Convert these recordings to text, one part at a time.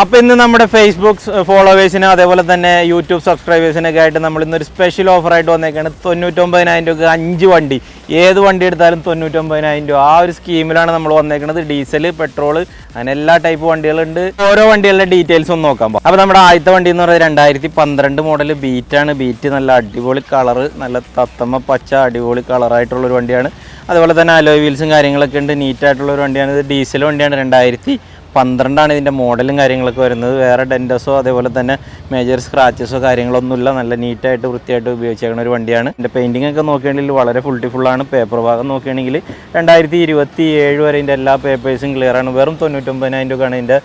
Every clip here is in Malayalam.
അപ്പോൾ ഇന്ന് നമ്മുടെ ഫേസ്ബുക്ക് ഫോളോവേഴ്സിനും അതേപോലെ തന്നെ യൂട്യൂബ് സബ്സ്ക്രൈബേഴ്സിനൊക്കെ ആയിട്ട് നമ്മൾ ഇന്നൊരു സ്പെഷ്യൽ ഓഫറായിട്ട് വന്നേക്കാണ്. തൊണ്ണൂറ്റൊമ്പതിനായിരം രൂപ അഞ്ച് വണ്ടി. ഏത് വണ്ടി എടുത്താലും തൊണ്ണൂറ്റൊമ്പതിനായിരം രൂപ. ആ ഒരു സ്കീമിലാണ് നമ്മൾ വന്നേക്കുന്നത് ഡീസൽ പെട്രോൾ അങ്ങനെ എല്ലാ ടൈപ്പ് വണ്ടികളുണ്ട്. ഓരോ വണ്ടികളുടെ ഡീറ്റെയിൽസ് ഒന്ന് നോക്കാം. അപ്പോൾ നമ്മുടെ ആദ്യത്തെ വണ്ടി എന്ന് പറയുന്നത് രണ്ടായിരത്തി പന്ത്രണ്ട് മോഡൽ ബീറ്റാണ് ബീറ്റ് നല്ല അടിപൊളി കളറ് നല്ല തത്തമ്മ പച്ച അടിപൊളി കളറായിട്ടുള്ളൊരു വണ്ടിയാണ്. അതുപോലെ തന്നെ അലോയ് വീൽസും കാര്യങ്ങളൊക്കെ ഉണ്ട്. നീറ്റായിട്ടുള്ള ഒരു വണ്ടിയാണ്. ഇത് ഡീസൽ വണ്ടിയാണ്. രണ്ടായിരത്തി പന്ത്രണ്ടാണ് ഇതിന്റെ മോഡലും കാര്യങ്ങളൊക്കെ വരുന്നത്. വേറെ ഡെന്റസോ അതേപോലെ തന്നെ മേജർ സ്ക്രാച്ചസോ കാര്യങ്ങളൊന്നുമില്ല നല്ല നീറ്റായിട്ട് വൃത്തിയായിട്ട് ഉപയോഗിച്ചേക്കുന്ന ഒരു വണ്ടിയാണ്. എന്റെ പെയിന്റിംഗ് ഒക്കെ നോക്കുകയാണെങ്കിൽ വളരെ ഫുൾട്ടി ഫുള്ളാണ് പേപ്പർ ഭാഗം നോക്കുകയാണെങ്കിൽ രണ്ടായിരത്തി ഇരുപത്തി ഏഴ് വരെ ഇതിന്റെ എല്ലാ പേപ്പേഴ്സും ക്ലിയറാണ് വെറും തൊണ്ണൂറ്റൊമ്പതിനായിരം രൂപയാണ് ഇതിന്റെ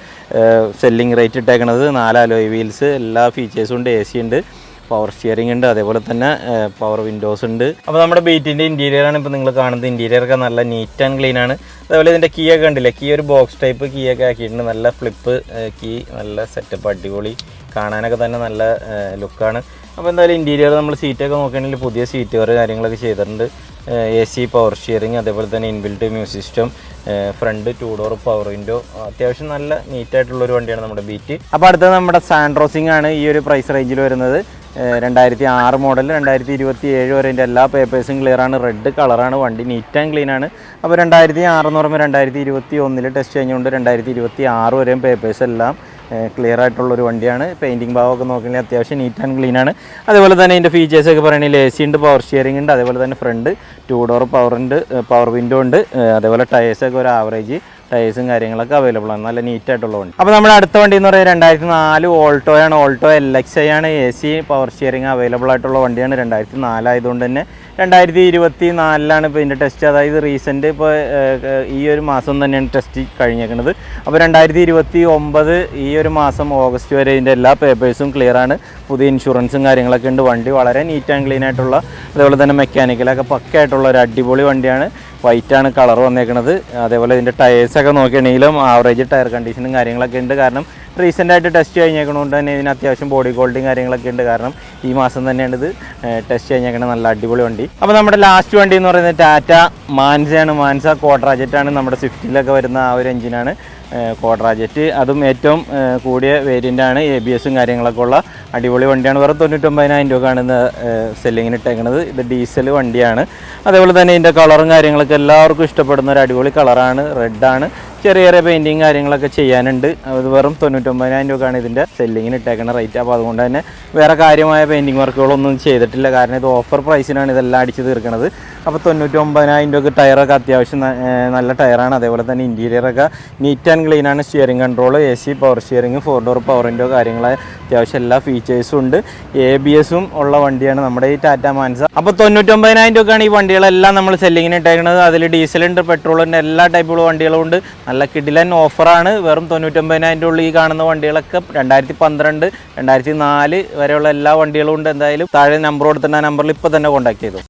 സെല്ലിംഗ് റേറ്റ് ഇട്ടേക്കുന്നത് നാല് അലോയ് വീൽസ് എല്ലാ ഫീച്ചേഴ്സും ഉണ്ട്. എ സി ഉണ്ട്. പവർ സ്റ്റിയറിംഗ് ഉണ്ട് അതേപോലെ തന്നെ പവർ വിൻഡോസ് ഉണ്ട്. അപ്പോൾ നമ്മുടെ ബീറ്റിന്റെ ഇന്റീരിയർ ആണ് ഇപ്പോൾ നിങ്ങൾ കാണുന്നത്. ഇന്റീരിയർ ഒക്കെ നല്ല നീറ്റ് ആൻഡ് ക്ലീൻ ആണ്. അതേപോലെ ഇതിന്റെ കീ ഒക്കെ ഉണ്ടല്ലേ കീ ഒരു ബോക്സ് ടൈപ്പ് കീ ഒക്കെ ആക്കിയിട്ടുണ്ട്. നല്ല ഫ്ലിപ്പ് കീ നല്ല സെറ്റപ്പ് അടിപൊളി. കാണാനൊക്കെ തന്നെ നല്ല ലുക്കാണ് അപ്പോൾ എന്തായാലും ഇന്റീരിയർ നമ്മൾ സീറ്റൊക്കെ നോക്കുകയാണെങ്കിൽ പുതിയ സീറ്റുകൾ കാര്യങ്ങളൊക്കെ ചെയ്തിട്ടുണ്ട്. എ സി പവർ സ്റ്റിയറിംഗ് അതേപോലെ തന്നെ inbuilt music system front two door power window അത്യാവശ്യം നല്ല നീറ്റായിട്ടുള്ള ഒരു വണ്ടിയാണ് നമ്മുടെ ബീറ്റ് അപ്പോൾ അടുത്തത് നമ്മുടെ സാൻഡ്രോസിംഗ് ആണ് ഈ ഒരു പ്രൈസ് റേഞ്ചിൽ വരുന്നത്. രണ്ടായിരത്തി ആറ് മോഡൽ രണ്ടായിരത്തി ഇരുപത്തി ഏഴ് വരെ എന്റെ എല്ലാ പേപ്പേഴ്സും ക്ലിയറാണ് റെഡ് കളറാണ് വണ്ടി നീറ്റ് ആൻഡ് ക്ലീൻ ആണ്. അപ്പോൾ രണ്ടായിരത്തി ആറ് എന്ന് പറയുമ്പോൾ രണ്ടായിരത്തി ഇരുപത്തി ഒന്നിൽ ടെസ്റ്റ് കഴിഞ്ഞുകൊണ്ട് രണ്ടായിരത്തി ഇരുപത്തി ആറ് വരെയും പേപ്പേഴ്സ് എല്ലാം ക്ലിയർ ആയിട്ടുള്ളൊരു വണ്ടിയാണ്. പെയിന്റിങ് ഭാഗമൊക്കെ നോക്കുകയാണെങ്കിൽ അത്യാവശ്യം നീറ്റ് ആൻഡ് ക്ലീൻ ആണ്. അതുപോലെ തന്നെ ഇതിന്റെ ഫീച്ചേഴ്സ് ഒക്കെ പറയുകയാണെങ്കിൽ എ സി ഉണ്ട് പവർ സ്റ്റിയറിംഗ് ഉണ്ട് അതേപോലെ തന്നെ ഫ്രണ്ട് ടൂ ഡോർ പവർ ഉണ്ട് പവർ വിൻഡോ ഉണ്ട് അതേപോലെ ടയേഴ്സൊക്കെ ഒരു ആവറേജ് ടയേഴ്സും കാര്യങ്ങളൊക്കെ അവൈലബിൾ ആണ്. നല്ല നീറ്റായിട്ടുള്ള വണ്ടി. അപ്പോൾ നമ്മുടെ അടുത്ത വണ്ടി എന്ന് പറയുന്നത് രണ്ടായിരത്തി നാല് ഓൾട്ടോയാണ് ഓൾട്ടോ എൽ എക്സ് ഐ ആണ്. A C power steering available ആയിട്ടുള്ള വണ്ടിയാണ്. രണ്ടായിരത്തി നാലായതുകൊണ്ട് തന്നെ രണ്ടായിരത്തി ഇരുപത്തി നാലിലാണ് ഇപ്പോൾ ഇതിന്റെ ടെസ്റ്റ് അതായത് റീസെന്റ് ഇപ്പോൾ ഈ ഒരു മാസം തന്നെയാണ് ടെസ്റ്റ് കഴിഞ്ഞേക്കുന്നത് അപ്പോൾ രണ്ടായിരത്തി ഇരുപത്തി ഒമ്പത് ഈ ഒരു മാസം ഓഗസ്റ്റ് വരെ ഇതിന്റെ എല്ലാ പേപ്പേഴ്സും ക്ലിയർ ആണ്. പുതിയ ഇൻഷുറൻസും കാര്യങ്ങളൊക്കെ ഉണ്ട്. വണ്ടി വളരെ നീറ്റ് ആൻഡ് ക്ലീൻ ആയിട്ടുള്ള അതേപോലെ തന്നെ മെക്കാനിക്കലൊക്കെ പക്കയായിട്ടുള്ള ഒരു അടിപൊളി വണ്ടിയാണ്. വൈറ്റ് ആണ് കളർ വന്നേക്കുന്നത് അതേപോലെ ഇതിന്റെ ടയേഴ്സൊക്കെ നോക്കിയാണെങ്കിലും ആവറേജ് ടയർ കണ്ടീഷനും കാര്യങ്ങളൊക്കെ ഉണ്ട്. കാരണം റീസെന്റ് ആയിട്ട് ടെസ്റ്റ് കഴിഞ്ഞേക്കണോണ്ട് തന്നെ ഇതിന് അത്യാവശ്യം ബോഡി ക്വാളിറ്റിയും കാര്യങ്ങളൊക്കെ ഉണ്ട്. കാരണം ഈ മാസം തന്നെയാണ് ഇത് ടെസ്റ്റ് കഴിഞ്ഞേക്കണ നല്ല അടിപൊളി വണ്ടി. അപ്പോൾ നമ്മുടെ ലാസ്റ്റ് വണ്ടി എന്ന് പറയുന്നത് ടാറ്റ മാൻസയാണ് മാൻസ കോട്രാജറ്റാണ് നമ്മുടെ സ്വിഫ്റ്റിലൊക്കെ വരുന്ന ആ ഒരു എഞ്ചിനാണ് കോട്രാജറ്റ് അതും ഏറ്റവും കൂടിയ വേരിയന്റാണ് എ ബി എസും കാര്യങ്ങളൊക്കെ ഉള്ള അടിപൊളി വണ്ടിയാണ്. വെറും തൊണ്ണൂറ്റൊമ്പതിനായിരം രൂപ കാണുന്ന സെല്ലിങ്ങിന് ഇട്ടേക്കുന്നത് ഇത് ഡീസൽ വണ്ടിയാണ്. അതേപോലെ തന്നെ ഇതിന്റെ കളറും കാര്യങ്ങളൊക്കെ എല്ലാവർക്കും ഇഷ്ടപ്പെടുന്ന ഒരു അടിപൊളി കളറാണ് റെഡാണ് ചെറിയ ചെറിയ പെയിന്റിങ് കാര്യങ്ങളൊക്കെ ചെയ്യാനുണ്ട്. അത് വെറും തൊണ്ണൂറ്റൊമ്പതിനായിരം രൂപയാണ് ഇതിന്റെ സെല്ലിങ്ങിന് ഇട്ടേക്കുന്ന റേറ്റ് അപ്പോൾ അതുകൊണ്ട് തന്നെ വേറെ കാര്യമായ പെയിന്റിങ് വർക്കുകളൊന്നും ചെയ്തിട്ടില്ല. കാരണം ഇത് ഓഫർ പ്രൈസിനാണ് ഇതെല്ലാം അടിച്ച് തീർക്കുന്നത് അപ്പോൾ തൊണ്ണൂറ്റൊമ്പതിനായിരം രൂപ ടയറൊക്കെ അത്യാവശ്യം നല്ല ടയറാണ് അതേപോലെ തന്നെ ഇന്റീരിയറൊക്കെ നീറ്റ് ആൻഡ് ക്ലീൻ ആണ്. Steering control A C power steering four door power കാര്യങ്ങളെ അത്യാവശ്യം എല്ലാ ഫീച്ചേഴ്സും ഉണ്ട്. എ ബി എസും ഉള്ള വണ്ടിയാണ് നമ്മുടെ ഈ ടാറ്റ മാൻസ അപ്പോൾ തൊണ്ണൂറ്റൊമ്പതിനായിരം രൂപയാണ് ഈ വണ്ടികളെല്ലാം നമ്മൾ സെല്ലിങ്ങിന് ഇട്ടേക്കുന്നത് അതിൽ ഡീസലുണ്ട് പെട്രോളുണ്ട് എല്ലാ ടൈപ്പുള്ള വണ്ടികളും ഉണ്ട്. നല്ല കിടിലൻ ഓഫറാണ്. വെറും തൊണ്ണൂറ്റൊമ്പതിനായിരം ഉള്ളിൽ ഈ കാണുന്ന വണ്ടികളൊക്കെ. രണ്ടായിരത്തി പന്ത്രണ്ട് രണ്ടായിരത്തി നാല് വരെയുള്ള എല്ലാ വണ്ടികളും ഉണ്ട്. എന്തായാലും താഴെ നമ്പർ കൊടുത്തിട്ട് ആ നമ്പറിൽ ഇപ്പോൾ തന്നെ കോൺടാക്ട് ചെയ്തു.